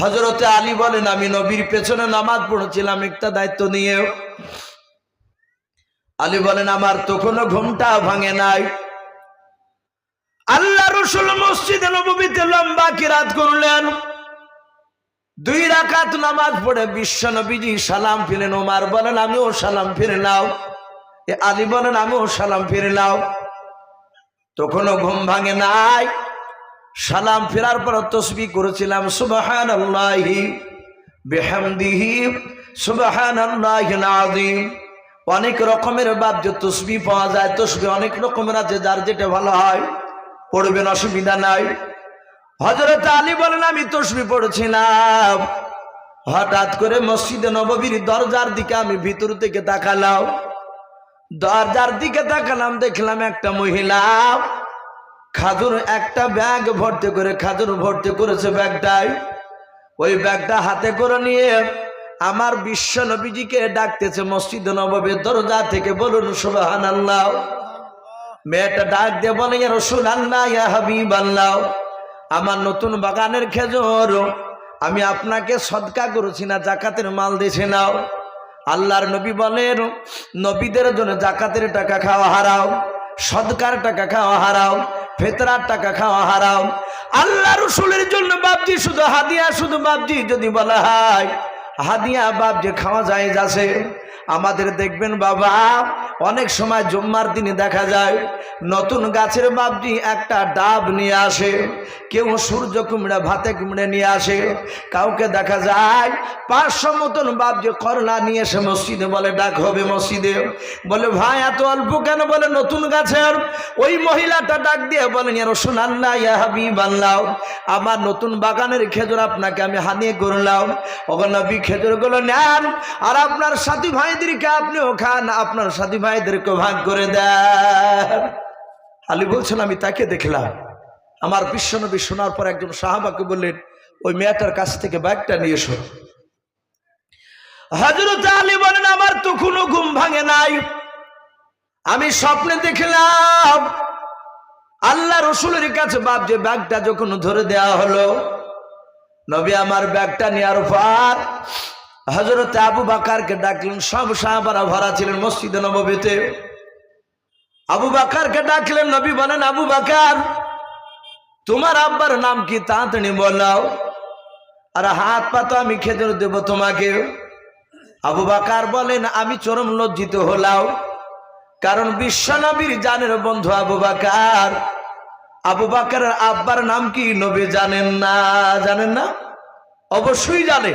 হজরতে আলী বলেন, আমি নবীর পেছনে নামাজ পড়েছিলাম, একটা দায়িত্ব নিয়ে আলী বলেন, আমার তখনও ঘুমটা ভাঙে নাই। আল্লাহ রসুল মসজিদে নবীতে লম্বা কিরাত করলেন। দুই রাকাত নামাজ পড়ে বিশ্ব নবীজি সালাম ফিরেন, ওমার বলেন, আমিও সালাম ফিরে নাও। আলী বলেন, আমিও সালাম ফিরে নাও। তখনও ঘুম ভাঙে নাই। সালাম ফেরার পর তসবি করেছিলাম সুবাহান আল্লাহি বেহামদিহি সুবাহান আল্লাহিম অনেক রকমের বাদ্য তসবি পাওয়া যায়, তসবি অনেক রকমের আছে, যার যেটা ভালো হয়, পড়বেন, অসুবিধা নাই। হজরত আলী বলেন, আমি তসবি পড়েছিলাম। হঠাৎ করে মসজিদে নববীর দরজার দিকে আমি ভিতর থেকে তাকালাম। দরজার দিকে তাকালাম, দেখলাম একটা মহিলা খাজুর একটা ব্যাগ ভর্তি করে খাজুর ভর্তি করেছে ব্যাগটায় ওই ব্যাগটা হাতে করে নিয়ে আমার বিশ্ব নবীজিকে ডাকতেছে মসজিদ নববীর দরজা থেকে, বলুন সুবাহান আল্লাহ মেয়েটা ডাক দিয়ে বলে রসুল আল্লাহ ইয়া আল্লাহ আমার নতুন বাগানের খেজুর, আমি আপনাকে সদকা করেছি না, জাকাতের মাল দিয়েছি নাও আল্লাহর নবী বলেন, নবীদের জন্য জাকাতের টাকা খাওয়া হারাও, সদকার টাকা খাওয়া হারাও ফেতরার টাকা খাওয়া হারাম। আল্লাহ রসুলের জন্য বাবজি শুধু হাদিয়া, শুধু বাবজি যদি বলা হয়, হাদিয়া বাবজি খাওয়া যায় যাচ্ছে আমাদের দেখবেন বাবা অনেক সময় জুম্মার দিনে দেখা যায়, নতুন গাছের বাপটি একটা ডাব নিয়ে আসে, কেউ সূর্য কুমড়া, ভাতে কুমড়ে নিয়ে আসে, কাউকে দেখা যায় পাঁচশো মতন বাবজি করলা নিয়ে এসে মসজিদে বলে, ডাক হবে মসজিদে। বলে, ভাই, এত অল্প কেন? বলে, নতুন গাছের। ওই মহিলাটা ডাক দিয়ে বলেন রসুন আল্লাহ ইয়া হাবিব আল্লাহ আমার নতুন বাগানের খেজুর আপনাকে আমি হানিয়ে করলাম। ওখানে খেজুরগুলো নেন, আর আপনার সাথী ভাইদেরকে আপনিও খান, আপনার সাথী ভাইদেরকে ভাগ করে দেন। আলী বলছেন, আমি তাকে দেখলাম। আমার বিশ্বনবী শোনার পর একজন সাহাবাকে বললেন, ওই মেয়েটার কাছ থেকে ব্যাগটা নিয়ে এসো। হজরত আলী বলেন, আমার তো কোনো ঘুম ভাঙে নাই। আমি স্বপ্নে দেখলাম, আল্লাহ রসুলের কাছে বাপ যে ব্যাগটা যখন ধরে দেওয়া হলো, নবী আমার ব্যাগটা নেওয়ার পর হজরত আবু বাকারকে ডাকলেন, সব সাহাবারা ভরা ছিলেন মসজিদে নবীতে আবু বাকারকে ডাকলেন, নবী বলেন, আবু বাকার, তোমার আব্বার নাম কি তাড়াতাড়ি বলাও। আর হাত পাতো আমি খেজুর দেব তোমাকে। আবু বাকার বলেন, আমি চরম লজ্জিত হলাম, কারণ বিশ্বনবীর জানের বন্ধু আবু বাকার। আবু বাকারের আব্বার নাম কি নবী জানেন না জানেন না? অবশ্যই জানে।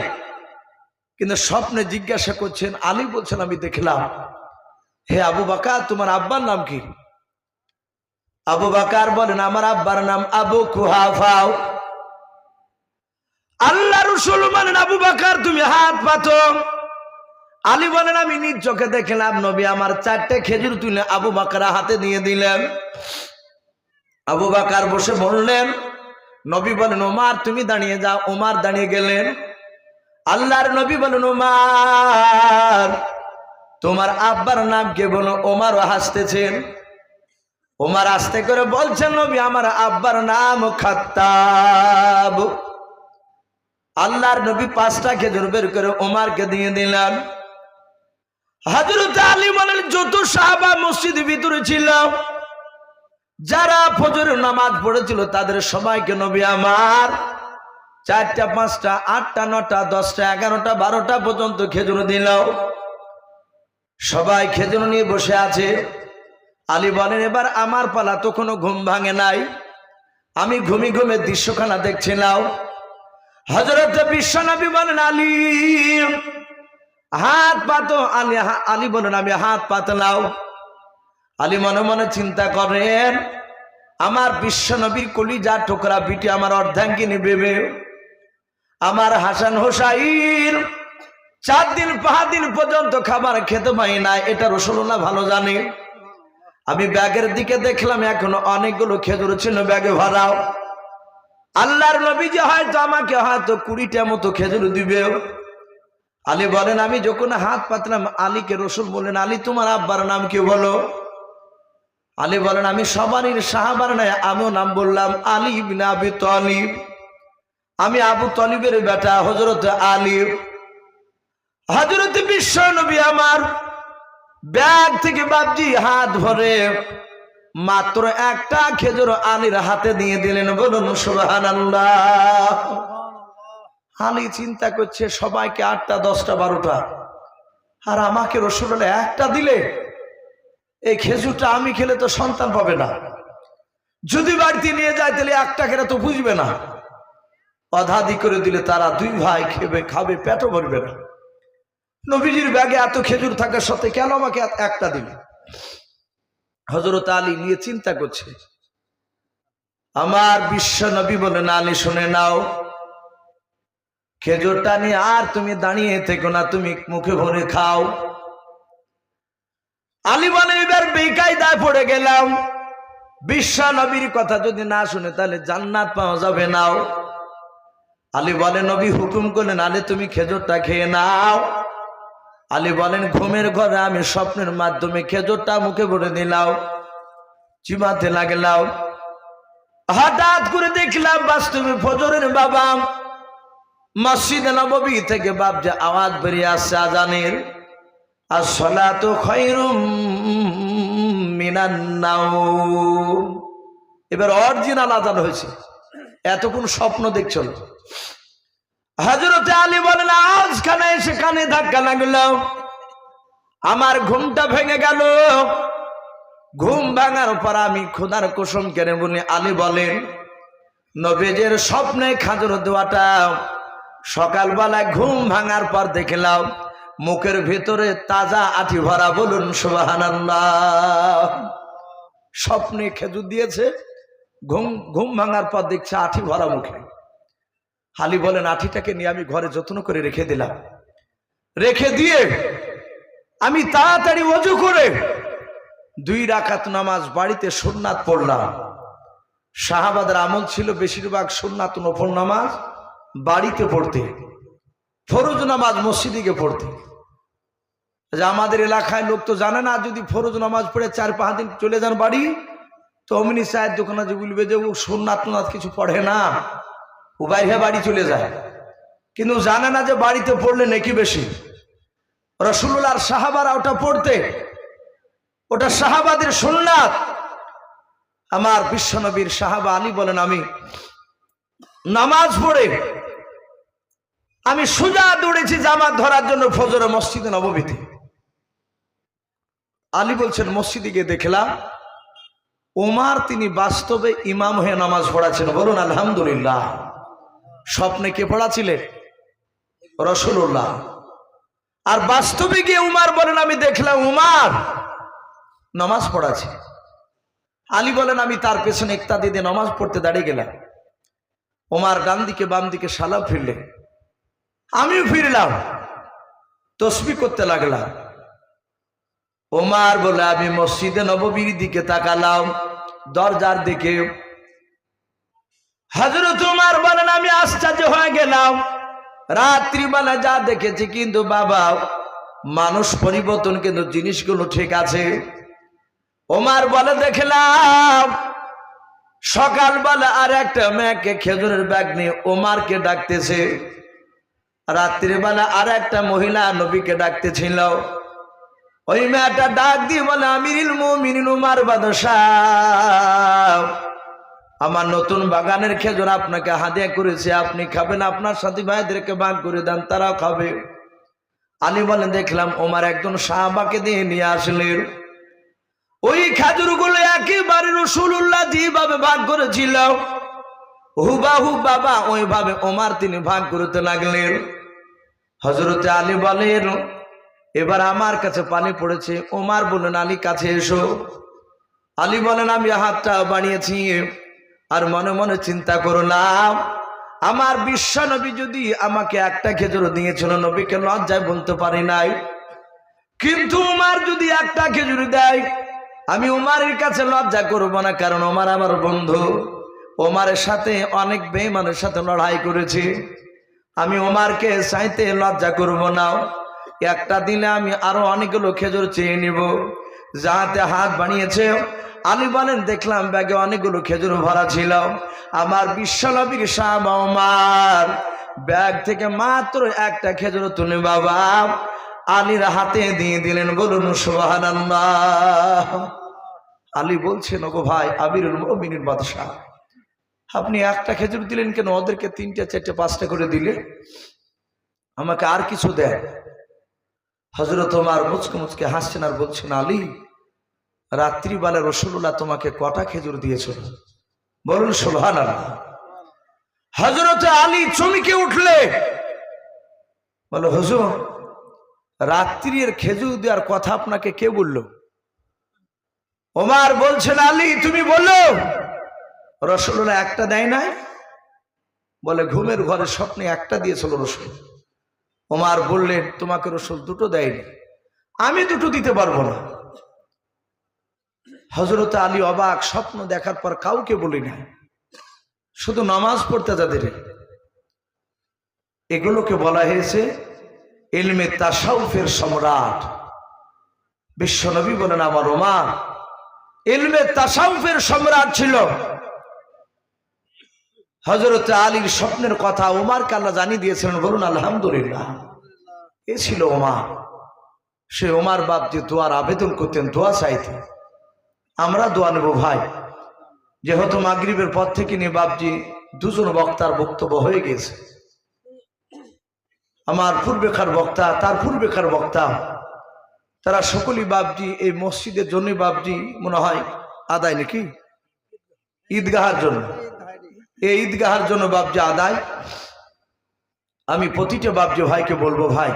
কিন্তু স্বপ্নে জিজ্ঞাসা করছেন, আলী বলছেন, আমি দেখলাম। হে আবু বাকার, তোমার আব্বার নাম কি? আবু বাকার বলেন, আমার আব্বার নাম আবু কুহাফাও আল্লাহ রসুল মানেন, আবু বাকার, তুমি হাত পাতো। আলী বলেন, আমি নিজ চোখে দেখলাম, নবী, আমার চারটে খেজুর তুলে আবু বাকার হাতে দিয়ে দিলেন। আবু বাকার বসে বললেন, নবী বলেন, ওমার, তুমি দাঁড়িয়ে যাও। ওমার দাঁড়িয়ে গেলেন। আল্লাহর নবী বলেন ওমার তোমার আব্বার নাম কে বলো? ওমারও হাসতেছেন ওমার আস্তে করে বলছেন নবী, আমার আব্বার নাম খাত্তাব। আল্লাহর নবী পাঁচটা খেজুর বের করে ওমারকে দিয়ে দিলেন। হাজরত আলী বলেন, যত সাহাবা মসজিদ ভিতরে ছিল, যারা ফজর নামাজ পড়েছিল, তাদের সবাইকে নবী আমার চারটা, পাঁচটা, আটটা, নটা, দশটা, এগারোটা, বারোটা পর্যন্ত খেজুর দিল সবাই খেজুর নিয়ে বসে আছে। আলী বলেন, এবার আমার পালা তো কোনো ঘুম ভাঙে নাই। আমি ঘুমি ঘুমে দৃশ্যখানা দেখছিলাম। হজরত বিশ্বনবী বলেন, আলী, হাত পাতো আলী আলী বলেন, আমি হাত পাতলাও আলী মনে মনে চিন্তা করেন, আমার বিশ্বনবীর কলিজা ঠোকরা, বিটি আমার অর্ধাঙ্গিনী বেবে। আমার হাসান হোসাইন চার দিন, পাঁচ দিন পর্যন্ত খাবার খেতে পাই না এটা রসুল্লাহ ভালো জানে। আমি ব্যাগের দিকে দেখলাম, এখনও অনেকগুলো খেজুর ছিল ব্যাগে ভরাও। আল্লাহর নবী যে হয়তো আমাকে হয়তো কুড়িটা মতো খেজুর দিবে। আলী বলেন, আমি যখন হাত পাতলাম, আলীকে রসুল বললেন, আলী, তোমার আব্বার নাম কি বলো? আলী বলেন, আমি সবারই সাহাবার নাই, আমিও নাম বললাম, আলী বিন আবি তালিব। আমি আবু তলিবের বেটা হজরত আলী। হজরত বিশ্ব নবী আমার ব্যাগ থেকে বাবজি হাত ভরে মাত্র একটা খেজুর আলীর হাতে দিয়ে দিলেন। বলুন সুবাহান আলী চিন্তা করছে, সবাইকে আটটা, দশটা, বারোটা। আর আমাকে রসুল্লাহ একটা দিলে? এই খেজুরটা আমি খেলে তো সন্তান পাবে না। যদি বাড়িতে নিয়ে যায়, তাহলে একটা খেলে তো বুঝবে না। অধাদি করে দিলে তারা দুই ভাই খেবে, খাবে, পেটও ভরবে না। নবীজির ব্যাগে এত খেজুর থাকার সাথে কেন আমাকে একটা দিলে? হজরত আলী নিয়ে চিন্তা করছে। আমার বিশ্ব নবী বলে, না, আলী, শুনে নাও। খেজুরটা নিয়ে আর তুমি দাঁড়িয়ে থেকো না, তুমি মুখে ভরে খাও। আলী বলে, এবার বেকায়দায় পড়ে গেলাম। বিশ্ব নবীর কথা যদি না শুনে, তাহলে জান্নাত পাওয়া যাবে নাও আলী বলেন, নবী হুকুম করলেন, আলে, তুমি খেজুরটা খেয়ে নাও। আলী বলেন, ঘুমের ঘরে আমি স্বপ্নের মাধ্যমে খেজুরটা মুখে ভরে দিলাম চিমাতে লাগলাম। হঠাৎ করে দেখলাম, বাস্তবে ফজরের বাবা মসজিদ নবী থেকে বাপ যে আওয়াজ বেরিয়ে আসছে আজানের, আর সলা তো মিনান্নাও এবার অরিজিনাল আজান হয়েছে। এতক্ষণ স্বপ্ন দেখছিল হজরত আলী বলেন আজ খানে এসে কানে ধাক্কা লাগল। আমার ঘুমটা ভেঙে গেল। ঘুম ভাঙার পর আমি খোদার কুসুম কেনে বলি, আলী বলেন, নবেজের স্বপ্নে খাজর দেওয়াটা সকালবেলায় ঘুম ভাঙার পর দেখলাম, মুখের ভেতরে তাজা আঠি ভরা বলুন সুবাহান্লাহ স্বপ্নে খেজুর দিয়েছে। ঘুম ঘুম ভাঙার পর দেখছে আঠি ভরা মুখে। হালি বলেন, আঠিটাকে নিয়ে আমি ঘরে যত্ন করে রেখে দিলাম। রেখে দিয়ে আমি তাড়াতাড়ি অজু করে দুই রাকাত নামাজ বাড়িতে সুন্নাত পড়লাম। শাহাবাদের আমল ছিল বেশিরভাগ সুন্নাত নফল নামাজ বাড়িতে পড়তে, ফরজ নামাজ মসজিদে গিয়ে পড়তে। যে আমাদের এলাকায় লোক তো জানে না, যদি ফরজ নামাজ পড়ে চার পাঁচ দিন চলে যান বাড়ি তো অমিনি সাহেব দোকানে যে বলবে যে ও সোননাথ নাথ কিছু পড়ে না, ও বাইরে বাড়ি চলে যায়। কিন্তু জানে না যে বাড়িতে পড়লে নাকি বেশি। রসুল্লার সাহাবারা ওটা পড়তে। ওটা সাহাবাদের সোননাথ আমার বিশ্বনবীর সাহাবা আলী বলেন, আমি নামাজ পড়ে, আমি সোজা দৌড়েছি জামাত ধরার জন্য ফজরে মসজিদে নবমীতে। আলী বলছেন, মসজিদে গিয়ে দেখলাম ওমার তিনি বাস্তবে ইমাম হয়ে নামাজ পড়াচ্ছেন। বলুন, আলহামদুলিল্লাহ। স্বপ্নে কে পড়াছিলেন রসুল্লাহ আর বাস্তবে গিয়ে উমার বলেন, আমি দেখলাম উমার নামাজ পড়াচ্ছে। আলী বলেন, আমি তার পেছনে একটা দিয়ে নামাজ পড়তে দাঁড়িয়ে গেলাম। ওমার ডান দিকে, বাম দিকে সালাম ফিরলেন। আমিও ফিরলাম। তসবি করতে লাগলাম। ওমার বলে, আমি মসজিদে নববীর দিকে তাকালাম, দরজার দিকে। হজরত উমার বলেন, আমি আশ্চর্য হয়ে গেলাম। রাত্রিবেলা যা দেখেছি, কিন্তু বাবা, মানুষ পরিবর্তন, কিন্তু জিনিসগুলো ঠিক আছে। ওমার বলে, দেখলাম সকালবেলা আর একটা মেয়েকে খেজুরের ব্যাগ নিয়ে ওমারকে ডাকতেছে। রাত্রিবেলা আর একটা মহিলা নবীকে ডাকতেছিল। ওই মেয়েটা ডাক দিয়ে বলে, আমিরিল মুমিনিন উমার বাদশাহ, আমার নতুন বাগানের খেজুর আপনাকে হাদিয়া করেছে, আপনি খাবেন, আপনার সাথী ভাইদেরকে ভাগ করে দেন, তারাও খাবে। আলী বলেন দেখলাম ওমার একজন সাহাবাকে দিয়ে নিয়ে আসলেন। ওই খেজুরগুলো একেবারে রসুল্লাহ যেভাবে ভাগ করেছিল, হুবাহু বাবা ওইভাবে ওমার তিনি ভাগ করতে লাগলেন। হজরতে আলী বলেন এবার আমার কাছে পানি পড়েছে। ওমার বলেন আলী, কাছে এসো। আলী বলেন আমি হাতটা বানিয়েছি আর মনে মনে চিন্তা করলাম আমার বিশ্ব নবী যদি আমাকে একটা খেজুর দিয়েছিল, নবীকে লজ্জায় বলতে পারি নাই। কিন্তু উমার যদি একটা খেজুর দেয়, আমি উমারের কাছে লজ্জা করব না, কারণ ওমার আমার বন্ধু। ওমারের সাথে অনেক বেইমানের সাথে লড়াই করেছি। আমি ওমারকে চাইতে লজ্জা করব না। একটা দিনে আমি আরও অনেকগুলো খেজুর চেয়ে নিব। যাহাতে হাত বানিয়েছে, আলী বলেন, দেখলাম ব্যাগে অনেকগুলো খেজুর ভরা ছিল। আমার বিশ্বনবীর শাহ আমার ব্যাগ থেকে মাত্র একটা খেজুর তুলে বাবা, আলীর হাতে দিয়ে দিলেন, বলুন আলী বলছেন, ওগো ভাই আবিরুল মমিনের বাদশাহ, আপনি একটা খেজুর দিলেন কেন? ওদেরকে তিনটে, চারটে, পাঁচটা করে দিলে আমাকে আর কিছু দেন। হজরত তোমার মুচকে মুচকে হাসছেন আর বলছেন, আলী, রাত্রিবেলা রসুল্লাহ তোমাকে কটা খেজুর দিয়েছিল? বলুন সোহান হজরত আলী চমকে উঠলে, বলো, হুজুর, রাত্রির খেজুর দেওয়ার কথা আপনাকে কে বলল? ওমার বলছেন, আলী, তুমি বলল রসুল্লাহ একটা দেয় নাই? বলে, ঘুমের ঘরে স্বপ্নে একটা দিয়েছিল রসুল। ওমার বললেন তোমাকে রসুল দুটো দেয়নি, আমি দুটো দিতে পারব না। হজরত আলী অবাক, স্বপ্ন দেখার পর কাউকে বলি না শুধু নামাজ পড়তে তাদের এগুলোকে বলা হয়েছে এলমে তাসাউফের সম্রাট। বিশ্বনবী বলেন, আমার ওমার এলমে তাসাউফের সম্রাট ছিল। হজরত আলীর স্বপ্নের কথা ওমার কাল্লা জানিয়ে দিয়েছিলেন, বলুন আলহামদুলিল্লাহ। এ ছিল ওমার সে ওমার বাপ যে দোয়ার আবেদন করতেন, দোয়া চাইতেন আমরা দোয়া নেব ভাই। যেহেতু মাগরিবের পর থেকে নিয়ে বাপজি দুজন বক্তার বক্তব্য হয়ে গেছে। আমার পূর্বেকার বক্তা, তার পূর্বেকার বক্তা। তারা সকলেই বাপজি, এই মসজিদের জন্য বাপজি মনে হয় আদায় নাকি? ঈদগাহার জন্য। এই ঈদগাহার জন্য বাপজি আদায়, আমি প্রতিটা বাপজি ভাইকে বলব, ভাই,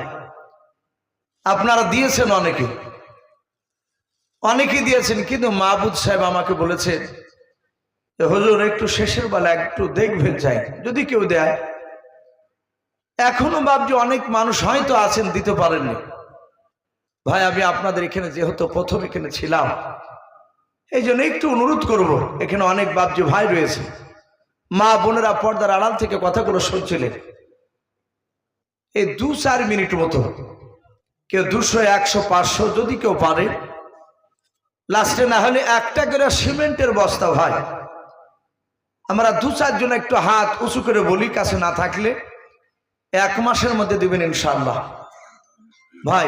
আপনারা দিয়েছেন অনেকে। অনেকেই দিয়েছেন, কিন্তু মাহবুদ সাহেব আমাকে বলেছেন যে, হুজুর, একটু শেষের বেলা একটু দেখবেন চাই যদি কেউ দেয়, এখনও ভাবছি অনেক মানুষ হয়তো আছেন, দিতে পারেননি। ভাই, আমি আপনাদের এখানে যেহেতু প্রথম এখানে ছিলাম এই জন্য একটু অনুরোধ করব, এখানে অনেক বাবজি ভাই রয়েছে। মা বোনেরা পর্দার আড়াল থেকে কথাগুলো শুনছিলেন। এই দু চার মিনিট মতো কেউ দুশো, একশো, পাঁচশো যদি কেউ পারে, লাস্টে না হলে একটা করে সিমেন্টের বস্তা ভাই। আমরা দু চারজন একটু হাত উঁচু করে বলি, কাছে না থাকলে এক মাসের মধ্যে দিবেন ইনশাল্লাহ ভাই,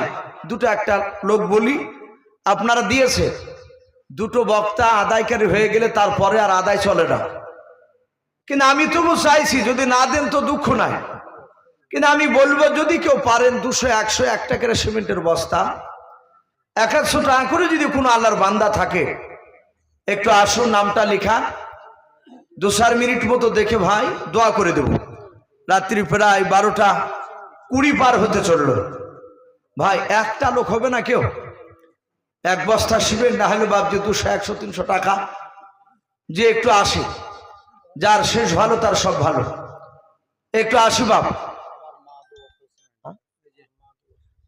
দুটো একটা লোক বলি, আপনারা দিয়েছে। দুটো বক্তা আদায়কারী হয়ে গেলে তারপরে আর আদায় চলে না। কিন্তু আমি তবু চাইছি যদি না দেন তো দুঃখ নাই। কিন্তু আমি বলব, যদি কেউ পারেন দুশো, একশো, একটা করে সিমেন্টের বস্তা, এক একশো টাকা করে যদি কোনো আল্লাহর বান্দা থাকে, একটু আসুন, নামটা লেখা। দু চার মিনিট মতো দেখে ভাই দোয়া করে দেব। রাত্রি প্রায় বারোটা কুড়ি পার হতে চলল। ভাই, একটা লোক হবে না কেউ? এক বস্তা সিমেন্ট, না হলে যে দুশো, একশো, তিনশো টাকা, যে একটু আসে। যার শেষ ভালো, তার সব ভালো। একটু আসি, বাপ।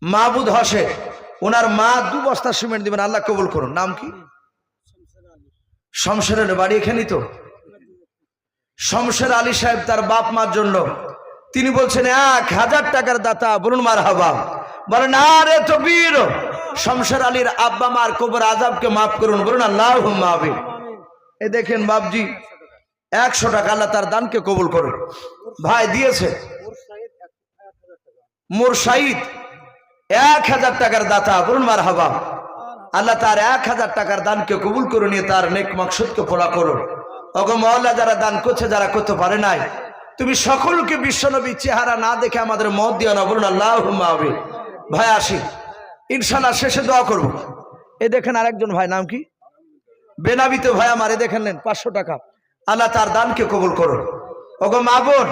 মাহবুদ হসে ওনার মা দু বস্তা সিমেন্ট দিবেন, আল্লাহ কবুল করুন। নাম কি? শমশেরের বাড়ি এখানেই তো। শমশের আলী সাহেব তার বাপ মার জন্য, তিনি বলছেন, এক হাজার টাকার দাতা, বলুন মার হাবা বলেন, আরে তো বীর শমশের আলীর আব্বা মার কবর আজাবকে মাফ করুন, বলুন আল্লাহ মাহবি এই দেখেন বাপজি একশো টাকা আল্লাহ তার দানকে কবুল করুন। ভাই, দিয়েছে। মোর শাহিদ এক হাজার টাকার দাতা, বলুন মার হাবা আল্লাহ তার এক হাজার টাকার দানকে কবুল করে নিয়ে তার নেক মকসুদকে পড়া করুন। মহল্লা যারা দান করছে, যারা করতে পারে নাই, তুমি সকলকে বিশ্বনবী চেহারা না দেখে আমাদের মত দিও না, বলুন আল্লাহ ভাই, আসি। ইনশাল্লাহ শেষে দোয়া করব। এ দেখেন আরেকজন ভাই, নাম কি? বেনাবিতে ভাই আমার, এ দেখেন নেন, পাঁচশো টাকা। আল্লাহ তার দানকে কবুল করুন। ওগো মা বোন,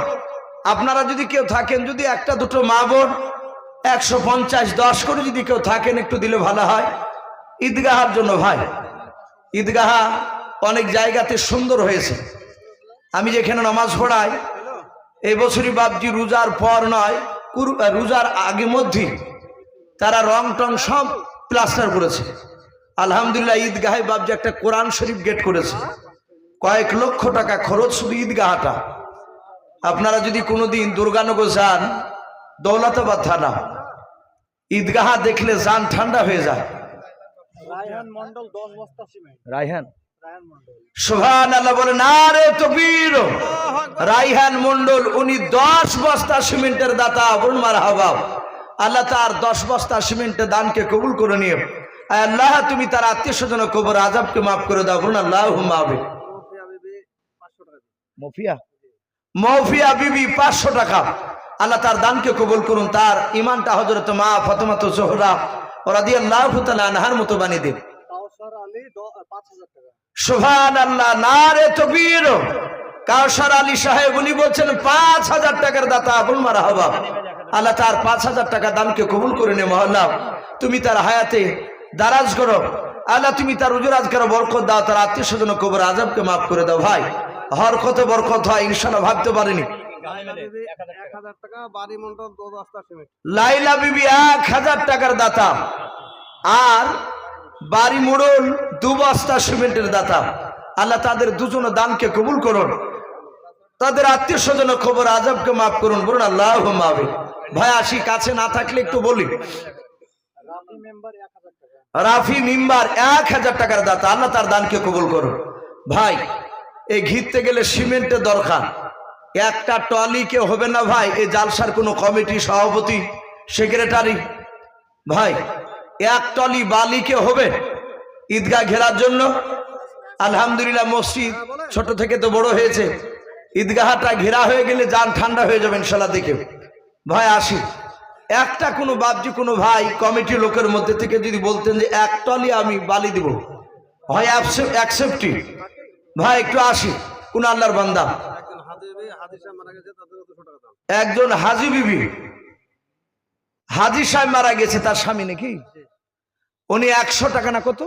আপনারা যদি কেউ থাকেন, যদি একটা, দুটো মা বোন, একশো পঞ্চাশ, দশ করে যদি কেউ থাকেন, একটু দিলে ভালো হয়। ঈদগাহার জন্য ভাই, ঈদগাহা অনেক জায়গাতে সুন্দর হয়েছে। আমি যেখানে নামাজ পড়াই, এই বছরই বাবজি রোজার পর নয় রোজার আগে মধ্যেই তারা রং টং সব প্লাস্টার করেছে। আলহামদুলিল্লাহ, ঈদগাহে বাবজি একটা কোরআন শরীফ গেট করেছে। কয়েক লক্ষ টাকা খরচ শুধু ঈদগাহাটা। আপনারা যদি কোনোদিন দুর্গানগর যান দৌলতাবাদ থানা ঈদগাহা দেখলে যান ঠান্ডা হয়ে যায়। রায়হান মন্ডল সুহান আল্লাহ বলে না রে রাইহান উনি দশ বস্তা সিমেন্টের দাতা বলুন মার হাবাব আল্লাহ তার দশ বস্তা সিমেন্টের দানকে কবুল করে নিয়ে। আয় আল্লাহ তুমি তার আত্মীয় স্বজন কবর আজাবকে মাফ করে দাও। বলুন আল্লাহ মাবে মফিয়া? মফিয়া বিবি পাঁচশো টাকা। আল্লাহ তার দানকে কবুল করুন তার ইমানটা হজরত মা ফতমাত জোহরা ওরা দিয়ে আল্লাহ আনহার মতো বানিয়ে আল্লাহ না রে তকবীর। কাউসার আলী সাহেব উনি বলছেন পাঁচ হাজার টাকার দাতা আবুল মারা হবা। আল্লাহ তার পাঁচ হাজার টাকা দানকে কবুল করে নে মহল্লা তুমি তার হায়াতে দারাজ করো। আল্লাহ তুমি তার উজরাজ করো বরকত দাও তার আত্মীয় স্বজন কবর আজবকে মাফ করে দাও ভাই। হর কত বরকত হয়, ইনশাল্লাহ ভাবতে পারিনি। লাইলা বিবি এক হাজার টাকার দাতা। আর বাড়ি মোড়ল দু বস্তা সিমেন্টের দাতা। আল্লাহ তাদের দুজন দানকে কবুল করুন। তাদের আত্মীয় স্বজন খবর আজবকে মাফ করুন, বলুন আল্লাহ মাবে ভাই, আসি, কাছে না থাকলে একটু বলি। রাফি মিম্বার এক হাজার টাকার দাতা, আল্লাহ তার দানকে কবুল করুন। ভাই এই ঘিরতে গেলে সিমেন্টের দরকার। একটা টলিকে হবে না ভাই? এই জালসার কোনো কমিটি সভাপতি, সেক্রেটারি? ভাই, এক টলি বালি বালিকে হবে ঈদগাহ ঘেরার জন্য? আলহামদুলিল্লাহ মসজিদ ছোট থেকে তো বড় হয়েছে। ঈদগাহটা ঘেরা হয়ে গেলে যান ঠান্ডা হয়ে যাবে ইনশাল্লাহ দেখে। ভাই, আসি। একটা কোনো বাপজি, কোনো ভাই কমিটি লোকের মধ্যে থেকে যদি বলতেন যে এক টলি আমি বালি দিব, হয় অ্যাকসেপ্টি ভাই একটু আসি। কোন আল্লাহর বান্দা? একজন হাজি বিবি। হাজি সাহেব মারা গেছে তার স্বামী নাকি? উনি একশো টাকা না কত?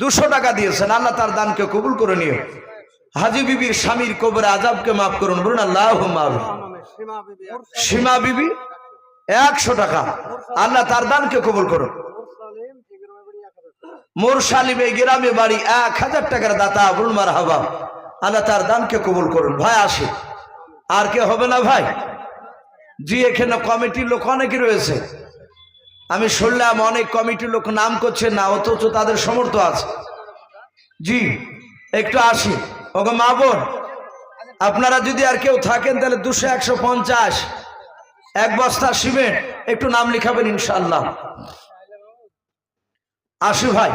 দুশো টাকা দিয়েছেন। আল্লাহ তার দানকে কবুল করে নিও। হাজি বিবির স্বামীর কবরে আজাবকে মাফ করুন বলুন আল্লাহ মাফ সীমা বিবি সীমা বিবি একশো টাকা। আল্লাহ তার দানকে কবুল করুন মুরসালিম এগ্রামে বাড়ি এক হাজার টাকা মোর সালিমে গ্রামে বাড়ি এক হাজার টাকার দাতা বলুন মার হাবা আল্লাহ তার দানকে কবুল করুন। ভাই আসে। আর কে হবে না ভাই? জি, এখানে কমিটির লোক অনেকে রয়েছে। আমি শুনলাম অনেক কমিটির লোক নাম করছে, না, অথচ তাদের সমর্থ আছে। জি, একটু আসি। ওকে মা বোন, আপনারা যদি আর কেউ থাকেন, তাহলে দুশো একশো পঞ্চাশ, এক বস্তা সিমেন্ট, একটু নাম লিখাবেন ইনশাল্লাহ আসি ভাই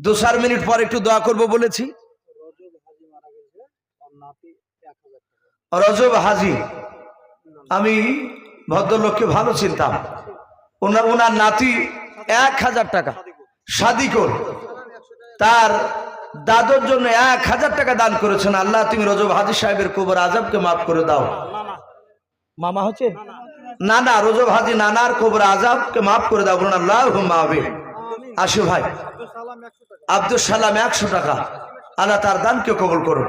দু চার মিনিট পর একটু দোয়া করব বলেছি। রজব হাজি আমি ভদ্রলোককে ভালো চিনতাম। ওনার ওনার নাতি এক হাজার টাকা সাদিকর তার দাদর জন্য এক হাজার টাকা দান করেছেন। আল্লাহ তুমি রজব হাজি সাহেবের কবর আজবকে মাফ করে দাও। মামা হচ্ছে? না না রজব হাজি নানার কবর আজাবকে মাফ করে দাও। বলুন আল্লাহ মাহবে আসু ভাই। আব্দুল সালাম একশো টাকা। টাকা আল্লাহ তার দানকে কবল করুন।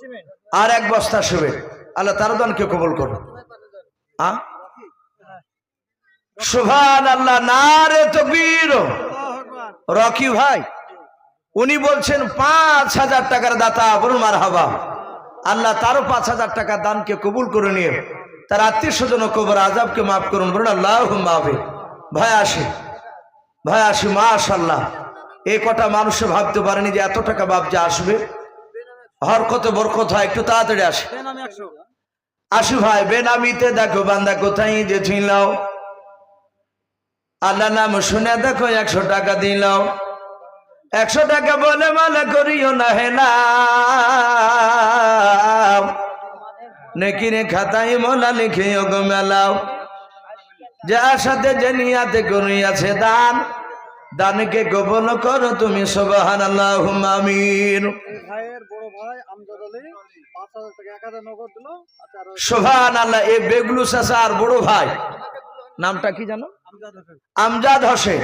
সিমেন্ট। আর এক বস্তা শুবে। আল্লাহ তার দানকে কবল করুন। আ? সুবহান আল্লাহ না রে তো বীর আল্লাহু আকবার রকি ভাই উনি বলছেন পাঁচ হাজার টাকার দাতা বলুন মার হাবা আল্লাহ তারও পাঁচ হাজার টাকার দানকে কবুল করে নিয়ে তার আত্মীয় স্বজন কবর আজাবকে মাফ করুন বলুন আল্লাহ মাহবে ভাই আসে ভাই, আসি মা মাশাল্লাহ এ কটা মানুষে ভাবতে পারেনি যে এত টাকা বাপ যে আসবে? হর কত বরকত হয়, একটু তাড়াতাড়ি আসে। আসু ভাই, বেনামিতে দেখো বান্দা কোথায় যে ছিলাও আল্লাহ নাম শুনে দেখো একশো টাকা দিলাও একশো টাকা বলে মালা করিও না হেলাও নেকিরে খাতাই মোলা লিখে মেলাও। যার সাথে যে নিয়াতে করিয়াছে দান দানকে গোপন করো তুমি শোভান আল্লাহ আমিন সোভান আল্লাহ এ বেগলু চাষা আর বড় ভাই নামটা কি জানো? আমজাদ হসে আমজাদ হোসেন।